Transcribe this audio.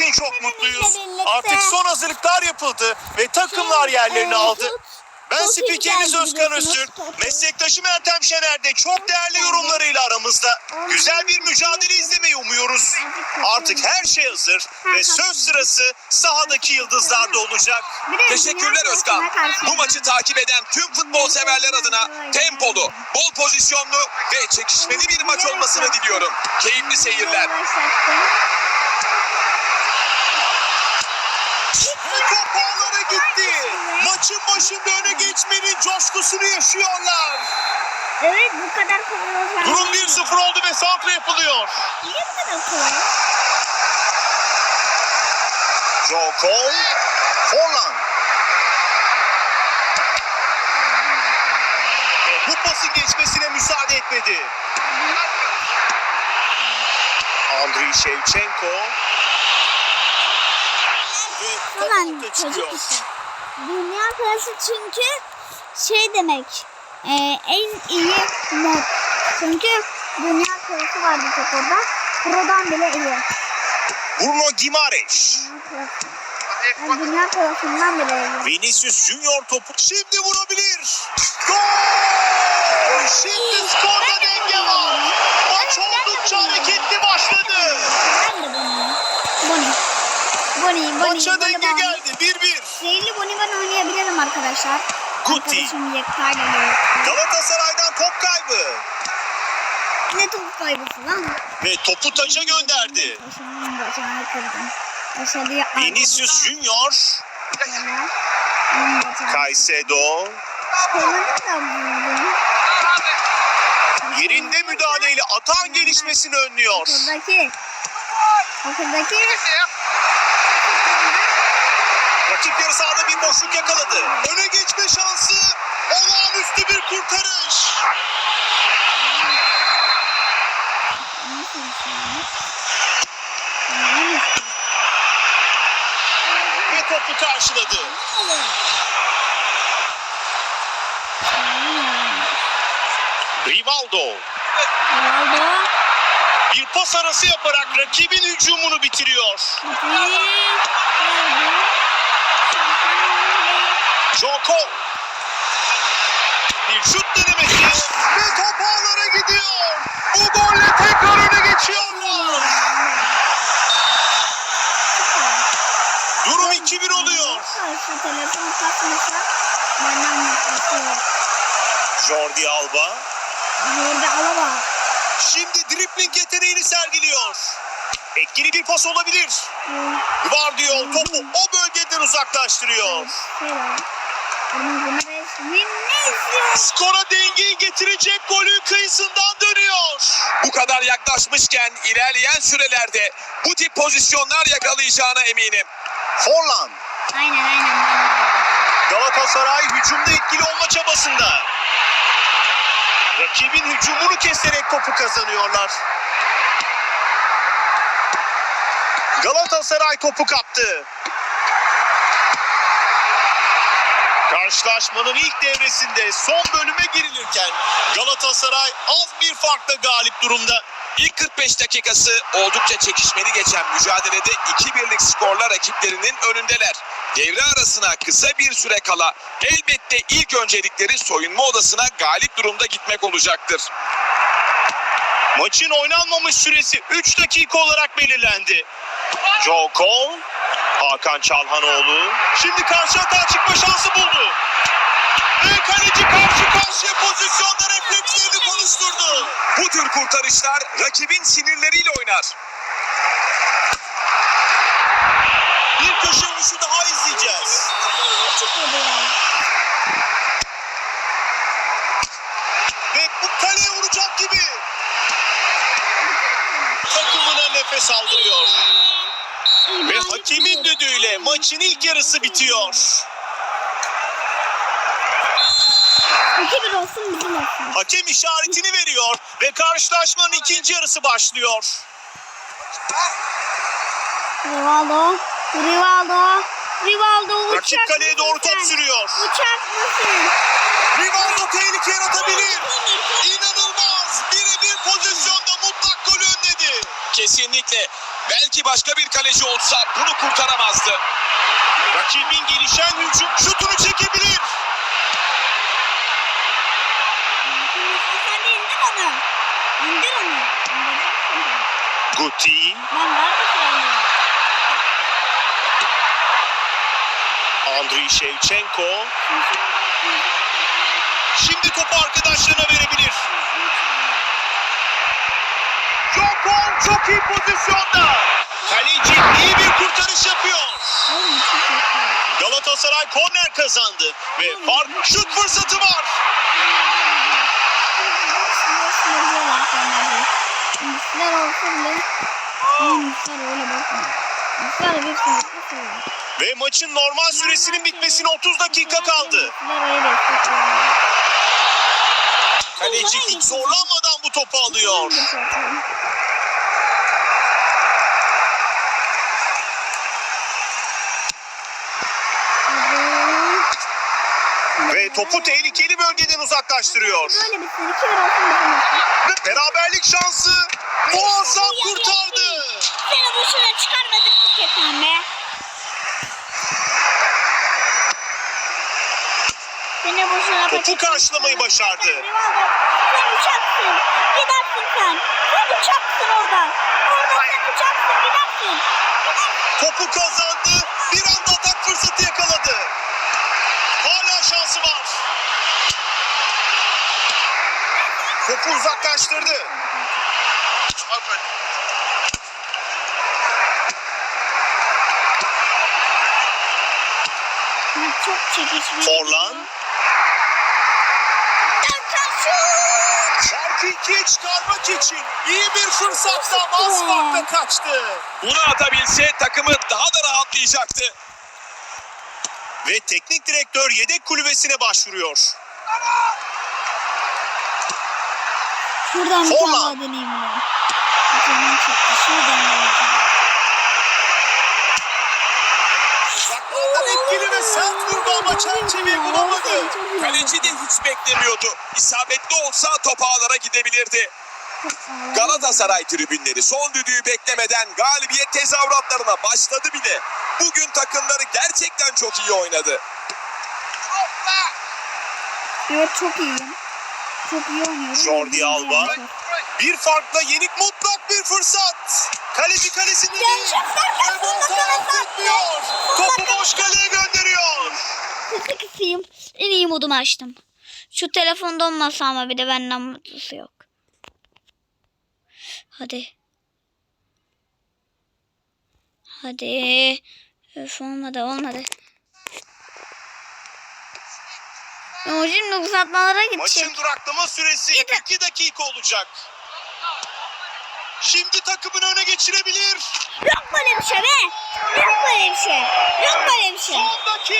için çok mutluyuz. Artık son hazırlıklar yapıldı ve takımlar yerlerini Ee, aldı. Ben spikeriniz Özkan. Öztürk. Meslektaşım Ertem Şener de çok değerli yorumlarıyla aramızda. Güzel bir mücadele izlemeyi umuyoruz. Artık her şey hazır ve söz sırası sahadaki yıldızlarda olacak. Teşekkürler Özkan. Bu maçı takip eden tüm futbol severler adına tempolu, bol pozisyonlu ve çekişmeli bir maç olmasını diliyorum. Keyifli seyirler. Gitti. Maçın başında öne geçmenin coşkusunu yaşıyorlar. Evet bu kadar kolay olsa. Durum 1-0 oldu ve santra yapılıyor. Niye bu kadar kolay? Joe Cole, Forlan. Bu pasın geçmesine müsaade etmedi. Andriy Shevchenko. Ve çıkıyor. çocuk işi. Dünya klası çünkü şey demek. E, en iyi mod. Çünkü dünya klası vardı çok orada. Pro'dan bile iyi. Bruno Gimareş. Dünya klası. Yani dünya klasından bile iyi. Vinicius Junior topu şimdi vurabilir. Gol! Şimdi skorda denge var. Maç oldukça hareketli başladı. Ben de Bonnie. Bonnie. Bonnie, Bonnie. Maça denge geldi. 1-1. Zehirli Bonnie ben oynayabilirim arkadaşlar. Guti. Arkadaşım Yekta'yla birlikte. Galatasaray'dan top kaybı. Ne top kaybısı lan? Ve topu taça gönderdi. Başımın bacağını kırdım. Başarı yapmak. Vinicius Junior, vurdum. Yerinde müdahaleyle atan gelişmesini önlüyor. Okuldaki. Okuldaki. Rakip yarı sahada bir boşluk yakaladı. Öne geçme şansı. Olağanüstü bir kurtarış. Ve topu karşıladı. Rivaldo Ronaldo. bir pas arası yaparak rakibin hücumunu bitiriyor. Geldi. Joko. Bir şut denemesi ve top ağlara gidiyor. Bu golle tekrar öne geçiyorlar. Durum 2-1 oluyor. Jordi Alba Burada alaba. şimdi dribling yeteneğini sergiliyor. Etkili bir pas olabilir. Guardiol topu o bölgeden uzaklaştırıyor. Var. Skora dengeyi getirecek golün kıyısından dönüyor. Bu kadar yaklaşmışken ilerleyen sürelerde bu tip pozisyonlar yakalayacağına eminim. Forlan Aynen aynen. Galatasaray hücumda etkili olma çabasında. Rakibin hücumunu keserek topu kazanıyorlar. Galatasaray topu kaptı. Karşılaşmanın ilk devresinde son bölüme girilirken Galatasaray az bir farkla galip durumda. İlk 45 dakikası oldukça çekişmeli geçen mücadelede 2-1'lik skorla rakiplerinin önündeler. Devre arasına kısa bir süre kala elbette ilk öncelikleri soyunma odasına galip durumda gitmek olacaktır. Maçın oynanmamış süresi 3 dakika olarak belirlendi. Joe Cole, Hakan Çalhanoğlu şimdi karşı atağa çıkma şansı buldu. Ve kaleci karşı karşıya pozisyonda reflekslerini konuşturdu. Bu tür kurtarışlar rakibin sinirleriyle oynar. Bir köşe vuruşu daha izleyeceğiz. Ve bu kaleye vuracak gibi. Takımına nefes aldırıyor. Ve hakemin düdüğüyle maçın ilk yarısı bitiyor. 2-1 olsun bizim olsun. Hakem işaretini veriyor ve karşılaşmanın ikinci yarısı başlıyor. Rivaldo. Rivaldo. Rivaldo uçak Rakip kaleye doğru top sürüyor. Uçak mısın? Rivaldo tehlike yaratabilir. İnanılmaz. Birebir pozisyonda mutlak golü önledi. Kesinlikle Belki başka bir kaleci olsa bunu kurtaramazdı. Rakibin gelişen hücum şutunu çekebilir. Guti. Andriy Shevchenko. Şimdi topu arkadaşlarına verebilir. Çok iyi pozisyonda. Galatasaray korner kazandı ve fark şut fırsatı var. Ve maçın normal süresinin bitmesine 30 dakika kaldı. Kaleci hiç zorlanmadan bu topu alıyor. Ve topu tehlikeli bölgeden uzaklaştırıyor. Böyle olsun bizim. Beraberlik şansı muazzam kurtardı. Seni boşuna çıkarmadık paketten be. Seni boşuna Topu karşılamayı başardı. Sen uçaksın. Gidersin sen. Sen uçaksın orada. Orada sen uçaksın. Gidersin. Gidersin. Topu kazandı. Bir anda atak fırsatı yakaladı. Hala şansı var. Topu uzaklaştırdı. Çok çekişmeli. Forlan. Farkı ikiye çıkarmak için iyi bir fırsatta az farkla kaçtı. Bunu atabilse takımı daha da rahatlayacaktı. Ve teknik direktör yedek kulübesine başvuruyor. Şuradan bir tane daha deneyeyim ya. Canım çekti. Şuradan deneyeceğim. Uzaklardan etkili ve sert vurdu ama çerçeveyi bulamadı. Kaleci de hiç beklemiyordu. İsabetli olsa top ağlara gidebilirdi. Galatasaray tribünleri son düdüğü beklemeden galibiyet tezahüratlarına başladı bile. Bugün takımları gerçekten çok iyi oynadı. Evet çok iyiyim. Çok iyi oynuyorum. Jordi Alba. Bir farkla yenik mutlak bir fırsat. Kaleci kalesini değil. Gerçekten Ve volta affetmiyor. Topu boş kaleye gönderiyor. Sesi kısayım. En iyi modumu açtım. Şu telefon donmasa ama bir de benden mutlusu yok. Hadi. Hadi. Öf olmadı olmadı. Ya şimdi uzatmalara gidecek. Maçın duraklama süresi Yeter. 2 dakika olacak. Şimdi takımını öne geçirebilir. Yok böyle bir şey be. Yok böyle bir şey. Yok böyle bir şey. Son dakika.